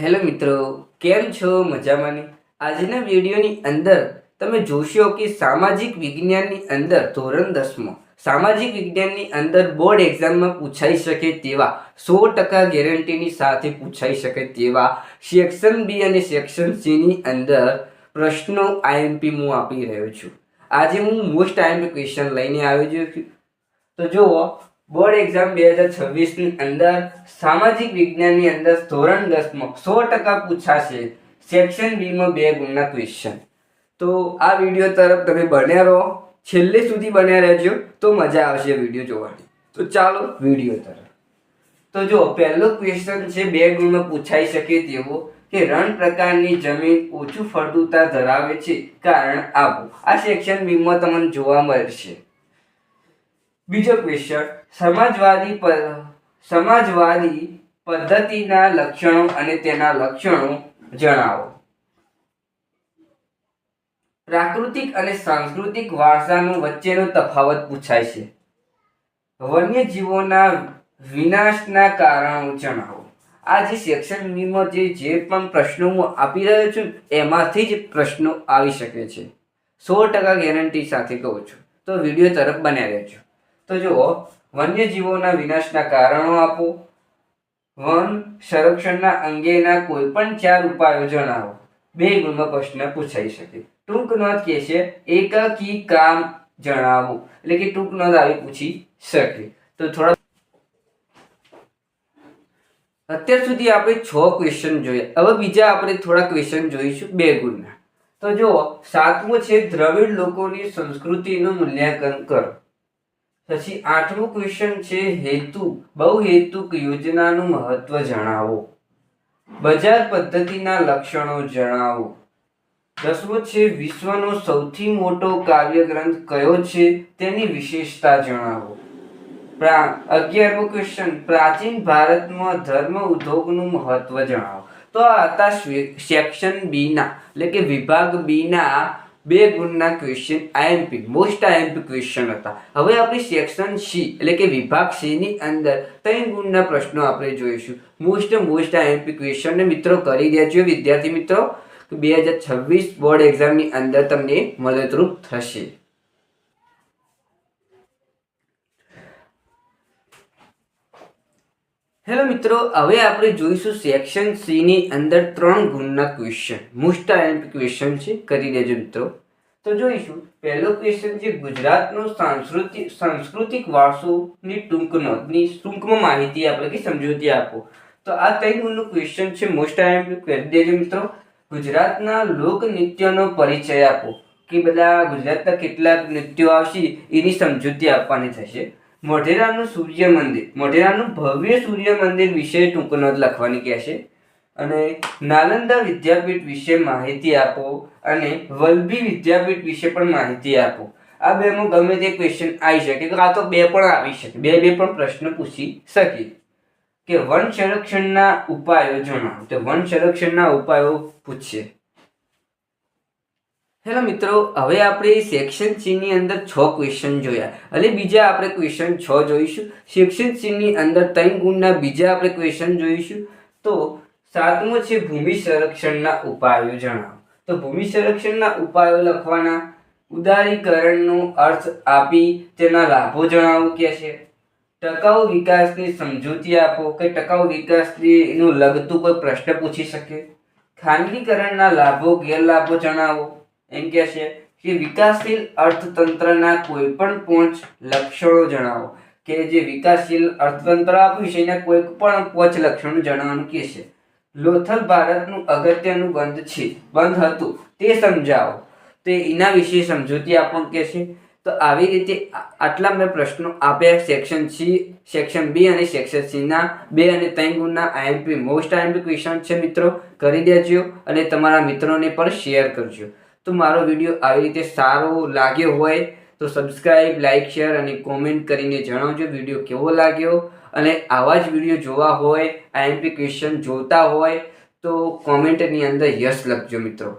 Hello મિત્રો, કેમ છો? મજામાંની? આજના વિડીયોની અંદર તમે જોશો કે સામાજિક વિજ્ઞાનની અંદર ધોરણ દસમાં સામાજિક વિજ્ઞાનની અંદર બોર્ડ એક્ઝામમાં પૂછાઈ શકે તેવા સો ટકા ગેરંટીની સાથે પૂછાઈ શકે તેવા સેક્શન બી અને સેક્શન સીની અંદર પ્રશ્નો આઈએમપી હું આપી રહ્યો છું. આજે હું મોસ્ટ આઈએમપી ક્વેશ્ચન લઈને આવ્યો છું. તો જુઓ બોર્ડ એક્ઝામ બે હજાર છવ્વીસની અંદર સામાજિક વિજ્ઞાનની અંદર ધોરણ દસમાં સો ટકા પૂછાશે. સેક્શન બીમાં બે ગુણના ક્વેશ્ચન તો આ વીડિયો તરફ તમે બન્યા રહો. છેલ્લે સુધી બન્યા રહેજો તો મજા આવશે વીડિયો જોવાની. તો ચાલો વીડિયો તરફ. તો જો પહેલો ક્વેશ્ચન છે બે ગુણમાં પૂછાઈ શકે તેવો કે રણ પ્રકારની જમીન ઓછું ફળદ્રુપતા ધરાવે છે. કારણ આપો આ સેક્શન બીમાં તમને જોવા મળશે. બીજો ક્વેશ્ચન સમાજવાદી સમાજવાદી પદ્ધતિના લક્ષણો અને તેના લક્ષણો જણાવો. પ્રાકૃતિક અને સાંસ્કૃતિક વારસાનો વચ્ચેનો તફાવત પૂછાય છે. વન્યજીવોના વિનાશના કારણો જણાવો. આ જે સેક્શન બીમાં જે જે પણ પ્રશ્નો હું આપી રહ્યો છું, એમાંથી જ પ્રશ્નો આવી શકે છે. સો ટકા ગેરંટી સાથે કહું છું. તો વીડિયો તરફ બન્યા રહેજો. તો જુઓ વન્યજીવોના વિનાશના કારણો આપો. વન, સંરક્ષણના અંગેના કોઈ પણ ચાર ઉપાયો જણાવો. બે ગુણમાં પ્રશ્ન પૂછાઈ શકે. ટૂંક નોંધ કે છે, એકાકી કામ જણાવો. એટલે કે ટૂંક નોંધ આવી પૂછી શકે. તો થોડા અત્યાર સુધી આપણે છ ક્વેશ્ચન જોયા. હવે બીજા આપણે થોડા ક્વેશ્ચન જોઈશું બે ગુણના. તો જુઓ, સાતમો છે, દ્રવિડ લોકોની સંસ્કૃતિનું મૂલ્યાંકન કરો. પછી આઠમું ક્વેશ્ચન છે હેતુ. બહુહેતુક યોજનાનું મહત્વ જણાવો. બજાર પદ્ધતિના લક્ષણો જણાવો. દસમો છે, વિશ્વનો સૌથી મોટો કાવ્ય ગ્રંથ કયો છે તેની વિશેષતા જણાવો. અગિયારમો ક્વેશ્ચન પ્રાચીન ભારતમાં ધર્મ ઉદ્યોગનું મહત્વ જણાવો. તો આ હતા સેક્શન બી ના, એટલે કે વિભાગ બી ના બે ગુણના question IMP most IMP question હતા. હવે આપણે સેક્શન સી એટલે કે વિભાગ સીની અંદર ત્રણ ગુણના પ્રશ્નો આપણે જોઈશું. મોસ્ટ મોસ્ટ આઈએમપી ક્વેશ્ચનને મિત્રો કરી દેજો વિદ્યાર્થી મિત્રો. બે હજાર છવ્વીસ બોર્ડ એક્ઝામની અંદર તમને મદદરૂપ થશે. હેલો મિત્રો, હવે આપણે જોઈશું સેક્શન સી ની અંદર ત્રણ ગુણના ક્વેશ્ચન મોસ્ટ આઈએમપી ક્વેશ્ચન છે, કરી દેજો મિત્રો. તો જોઈશું, પહેલો ક્વેશ્ચન છે, ગુજરાતનો સાંસ્કૃતિક સાંસ્કૃતિક વારસોની ટૂંક નોંધની ટૂંકમાં માહિતી આપણે કે સમજૂતી આપો. તો આ ત્રણ ગુણનું ક્વેશ્ચન છે મોસ્ટ આઈએમપી કરી દેજો મિત્રો. ગુજરાતના લોકનૃત્યનો પરિચય આપો. કે બધા ગુજરાતના કેટલાક નૃત્યો આવશે, એની સમજૂતી આપવાની થશે. મોઢેરાનું સૂર્ય મંદિર. મોઢેરાનું ભવ્ય સૂર્ય મંદિર વિશે ટૂંક નોંધ લખવાની કહેશે અને નાલંદા વિદ્યાપીઠ વિશે માહિતી આપો અને વલભી વિદ્યાપીઠ વિશે પણ માહિતી આપો. આ બેમાં ગમે તે ક્વેશ્ચન આવી શકે તો આ તો બે પણ આવી શકે. બે બે પણ પ્રશ્ન પૂછી શકે કે વન સંરક્ષણના ઉપાયો જણાવો. તો વન સંરક્ષણના ઉપાયો પૂછશે હેલો મિત્રો, હવે આપણે સેક્શન સીની અંદર છ ક્વેશ્ચન જોયા. અને બીજા આપણે ક્વેશ્ચન છ જોઈશું. સેક્શન સી અંદર ત્રણ ગુણના બીજા આપણે ક્વેશ્ચન જોઈશું. તો સાતમો છે ભૂમિ સંરક્ષણના ઉપાયો જણાવો. તો ભૂમિ સંરક્ષણના ઉપાયો લખવાના. ઉદારીકરણનો અર્થ આપી તેના લાભો જણાવો કે છે. ટકાઉ વિકાસની સમજૂતી આપો કે ટકાઉ વિકાસનું લગતું કોઈ પ્રશ્ન પૂછી શકે. ખાનગીકરણના લાભો, ગેરલાભો જણાવો. એમ કે છે કે વિકાસશીલ અર્થતંત્રના કોઈ પણ પાંચ લક્ષણો જણાવો. કે જે વિકાસશીલ અર્થતંત્ર આપ્યું છે એના કોઈ પણ પાંચ લક્ષણો જણાવવાનું કે છે. લોથલ ભારતનું અગત્યનું બંધ છે. બંધ હતું. તે સમજાવો. તે એના વિશે સમજૂતી આપવાનું કે છે. તો આવી રીતે આટલા મેં પ્રશ્નો આપ્યા. સેક્શન સી, સેક્શન બી અને સેક્શન સીના બે અને ત્રણ ગુણના આઈએમપી, મોસ્ટ આઈએમપી ક્વેશ્ચન છે મિત્રો. કરી દેજો અને તમારા મિત્રોને પણ શેર કરજો. તો મારો વીડિયો આવી રીતે સારો લાગ્યો હોય તો સબસ્ક્રાઈબ લાઇક શેર અને કોમેન્ટ કરીને જણાવજો વીડિયો કેવો લાગ્યો. અને આવા જ વીડિયો જોવા હોય આઈએમપી ક્વેશ્ચન જોતા હોય, તો કોમેન્ટની અંદર યસ લખજો મિત્રો.